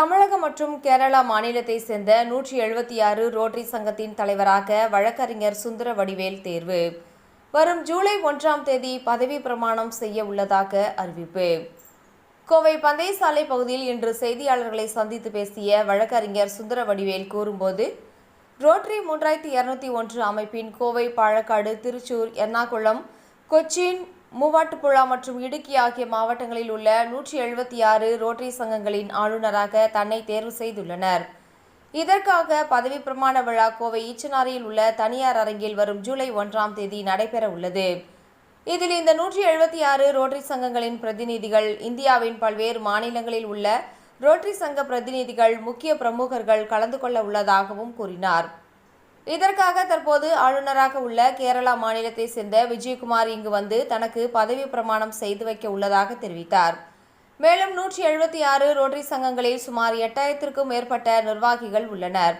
தமிழகம் மற்றும் கேரளா மாநிலத்தை சேர்ந்த நூற்றி எழுபத்தி ஆறு ரோட்டரி சங்கத்தின் தலைவராக வழக்கறிஞர் சுந்தர வடிவேல் தேர்வு. வரும் ஜூலை ஒன்றாம் தேதி பதவி பிரமாணம் செய்ய உள்ளதாக அறிவிப்பு. கோவை பந்தயசாலை பகுதியில் இன்று செய்தியாளர்களை சந்தித்து பேசிய வழக்கறிஞர் சுந்தர வடிவேல் கூறும்போது ரோட்டரி மூன்றாயிரத்தி இருநூத்தி ஒன்று அமைப்பின் கோவை பாலக்காடு திருச்சூர் எர்ணாகுளம் கொச்சின் மூவாட்டுப்புழா மற்றும் இடுக்கி ஆகிய மாவட்டங்களில் உள்ள நூற்றி எழுபத்தி ஆறு ரோட்டரி சங்கங்களின் ஆளுநராக தன்னை தேர்வு செய்துள்ளனர். இதற்காக பதவி பிரமாண விழா கோவை ஈச்சனாரியில் உள்ள தனியார் அரங்கில் வரும் ஜூலை ஒன்றாம் தேதி நடைபெற உள்ளது. இதில் இந்த நூற்றி எழுபத்தி ஆறு ரோட்டரி சங்கங்களின் பிரதிநிதிகள் இந்தியாவின் பல்வேறு மாநிலங்களில் உள்ள ரோட்டரி சங்க பிரதிநிதிகள் முக்கிய பிரமுகர்கள் கலந்து கொள்ள உள்ளதாகவும் கூறினார். இதற்காக தற்போது ஆளுநராக உள்ள கேரளா மாநிலத்தை சேர்ந்த விஜயகுமார் இங்கு வந்து தனக்கு பதவி பிரமாணம் செய்து வைக்க உள்ளதாக தெரிவித்தார். மேலும் நூற்றி எழுபத்தி ஆறு ரோட்டரி சங்கங்களில் சுமார் எட்டாயிரத்திற்கும் மேற்பட்ட நிர்வாகிகள் உள்ளனர்.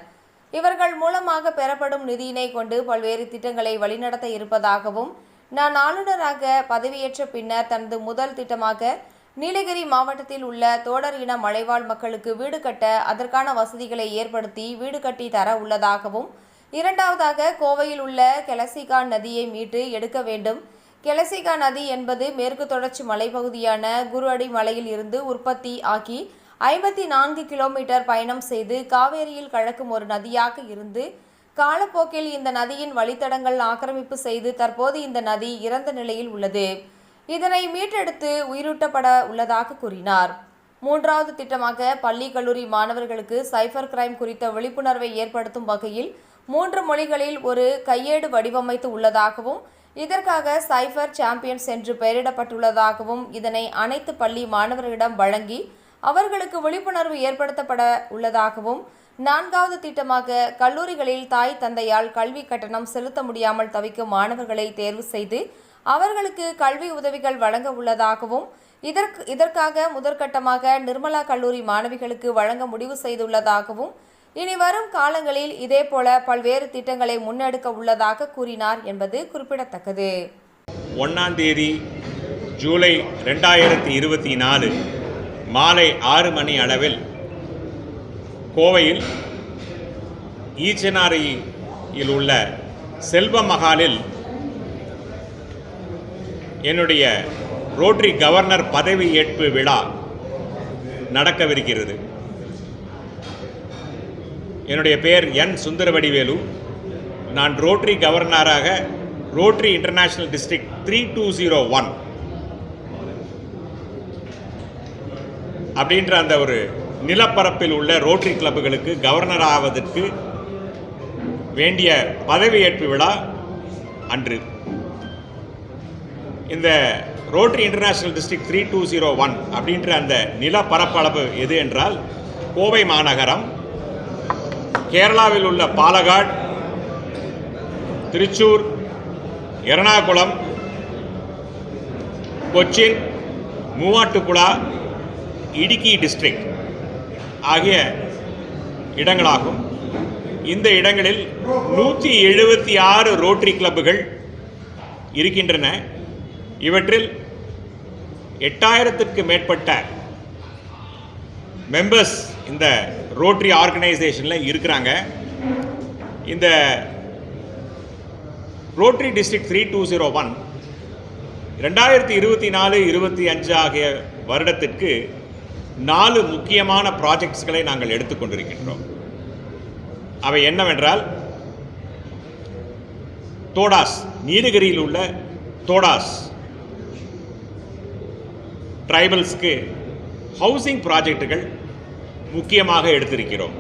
இவர்கள் மூலமாக பெறப்படும் நிதியினை கொண்டு பல்வேறு திட்டங்களை வழிநடத்த இருப்பதாகவும் நான் ஆளுநராக பதவியேற்ற பின்னர் தனது முதல் திட்டமாக நீலகிரி மாவட்டத்தில் உள்ள தோடர் இன மலைவாழ் மக்களுக்கு வீடு கட்ட அதற்கான வசதிகளை ஏற்படுத்தி வீடு கட்டி தர உள்ளதாகவும் இரண்டாவதாக கோவையில் உள்ள கெலசிகா நதியை மீட்டு எடுக்க வேண்டும். கெலசிகா நதி என்பது மேற்கு தொடர்ச்சி மலைப்பகுதியான குருஅடி மலையில் இருந்து உற்பத்தி ஆக்கி ஐம்பத்தி நான்கு கிலோமீட்டர் பயணம் செய்து காவேரியில் கலக்கும் ஒரு நதியாக இருந்து காலப்போக்கில் இந்த நதியின் வழித்தடங்கள் ஆக்கிரமிப்பு செய்து தற்போது இந்த நதி இறந்த நிலையில் உள்ளது. இதனை மீட்டெடுத்து உயிரூட்டப்பட உள்ளதாக கூறினார். மூன்றாவது திட்டமாக பள்ளி கல்லூரி மாணவர்களுக்கு சைபர் கிரைம் குறித்த விழிப்புணர்வை ஏற்படுத்தும் வகையில் மூன்று மொழிகளில் ஒரு கையேடு வடிவமைத்து உள்ளதாகவும் இதற்காக சைபர் சாம்பியன்ஸ் என்று பெயரிடப்பட்டுள்ளதாகவும் இதனை அனைத்து பள்ளி மாணவர்களிடம் வழங்கி அவர்களுக்கு விழிப்புணர்வு ஏற்படுத்தப்பட உள்ளதாகவும் நான்காவது திட்டமாக கல்லூரிகளில் தாய் தந்தையால் கல்வி கட்டணம் செலுத்த முடியாமல் தவிக்கும் மாணவர்களை தேர்வு செய்து அவர்களுக்கு கல்வி உதவிகள் வழங்க உள்ளதாகவும் இதற்கு இதற்காக முதற்கட்டமாக நிர்மலா கல்லூரி மாணவிகளுக்கு வழங்க முடிவு செய்துள்ளதாகவும் இனி வரும் காலங்களில் இதேபோல பல்வேறு திட்டங்களை முன்னெடுக்க உள்ளதாக கூறினார் என்பது குறிப்பிடத்தக்கது. ஒன்றாம் தேதி ஜூலை ரெண்டாயிரத்தி இருபத்தி நாலு மாலை ஆறு மணி அளவில் கோவையில் ஈச்சனாரியில் உள்ள செல்வ மகாலில் என்னுடைய ரோட்டரி கவர்னர் பதவி ஏற்பு விழா நடக்கவிருக்கிறது. என்னுடைய பெயர் என் சுந்தரவடிவேலு. நான் ரோட்டரி கவர்னராக Rotary international district three two zero one அப்படின்ற அந்த ஒரு நிலப்பரப்பில் உள்ள ரோட்டரி கிளப்புகளுக்கு கவர்னர் ஆவதற்கு வேண்டிய பதவியேற்பு விழா அன்று. இந்த Rotary international district three two zero one அப்படின்ற அந்த நிலப்பரப்பளவு எது என்றால் கோவை மாநகரம் கேரளாவில் உள்ள பாலகாட் திருச்சூர் எர்ணாகுளம் கொச்சின் மூவாட்டுப்புழா இடுக்கி டிஸ்ட்ரிக்ட் ஆகிய இடங்களாகும். இந்த இடங்களில் நூற்றி எழுபத்தி ஆறு ரோட்டரி கிளப்புகள் இருக்கின்றன. இவற்றில் எட்டாயிரத்திற்கு மேற்பட்ட மெம்பர்ஸ் இந்த ரோட்ரி ஆர்கனைசேஷனில் இருக்கிறாங்க. இந்த Rotary district three two zero one ரெண்டாயிரத்தி இருபத்தி நாலு இருபத்தி அஞ்சு ஆகிய வருடத்திற்கு நாலு முக்கியமான ப்ராஜெக்ட்ஸ்களை நாங்கள் எடுத்துக்கொண்டிருக்கின்றோம் அவை என்னவென்றால் தோடாஸ் நீலகிரியில் உள்ள தோடாஸ் ட்ரைபல்ஸ்க்கு ஹவுசிங் ப்ராஜெக்டுகள் முக்கியமாக எடுத்திருக்கிறோம்.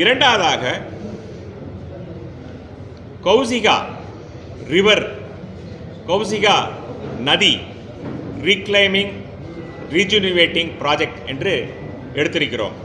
இரண்டாவதாக கௌசிகா ரிவர் கௌசிகா நதி ரீக்ளைமிங் ரீஜுனிவேட்டிங் ப்ராஜெக்ட் என்று எடுத்திருக்கிறோம்.